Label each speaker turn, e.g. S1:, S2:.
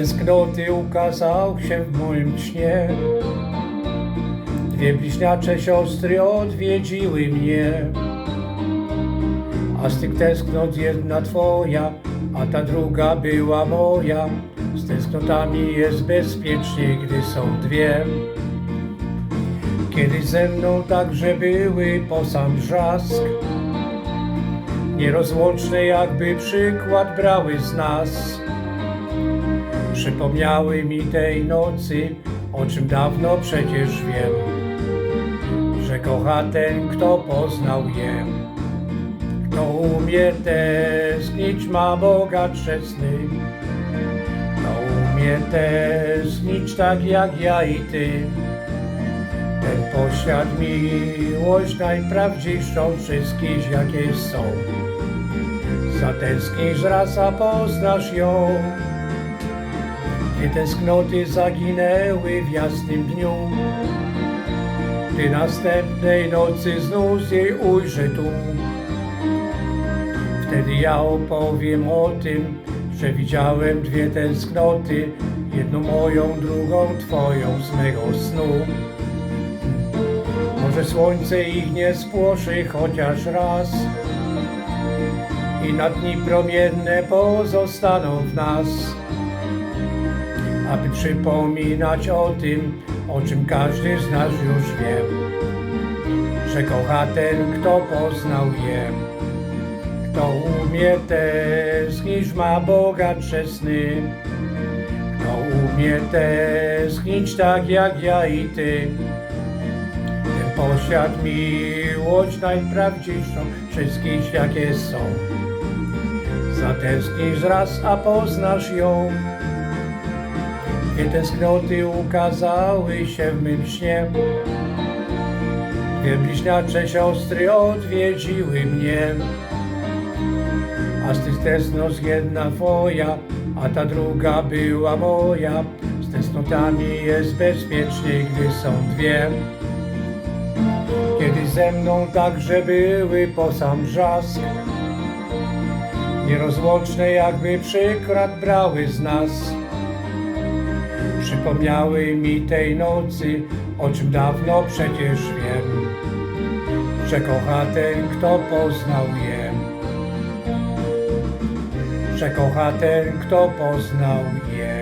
S1: tęsknoty ukazał się w moim śnie. Dwie bliźniacze siostry odwiedziły mnie. A z tych tęsknot jedna twoja, a ta druga była moja. Z tęsknotami jest bezpiecznie, gdy są dwie. Kiedyś ze mną także były po sam brzask. Nierozłączne jakby przykład brały z nas. Przypomniały mi tej nocy, o czym dawno przecież wiem, że kocha ten, kto poznał je. Kto umie tęsknić, ma Boga czesny. Kto umie tęsknić tak jak ja i ty. Ten posiadł miłość najprawdziwszą wszystkich, jakie są. Zatęsknisz raz, a poznasz ją. Gdy tęsknoty zaginęły w jasnym dniu, gdy następnej nocy znów jej ujrzę tu. Wtedy ja opowiem o tym, że widziałem dwie tęsknoty, jedną moją, drugą twoją z mego snu. Może słońce ich nie spłoszy chociaż raz i na dni promienne pozostaną w nas, aby przypominać o tym, o czym każdy z nas już wie, że kocha ten, kto poznał je. Kto umie tęsknić, ma Boga czesny. Kto umie tęsknić tak jak ja i ty. Ten posiadł miłość najprawdziwszą wszystkich, jakie są. Zatęsknisz raz, a poznasz ją. Dwie tęsknoty ukazały się w mym śnie. Dwie bliźniacze siostry odwiedziły mnie. A z tych tęsknot jedna twoja, a ta druga była moja. Z tęsknotami jest bezpiecznie, gdy są dwie. Kiedy ze mną także były po sam brzask. Nierozłączne jakby przykład brały z nas. Przypomniały mi tej nocy, o czym dawno przecież wiem, że kocha ten, kto poznał je. Że kocha ten, kto poznał je.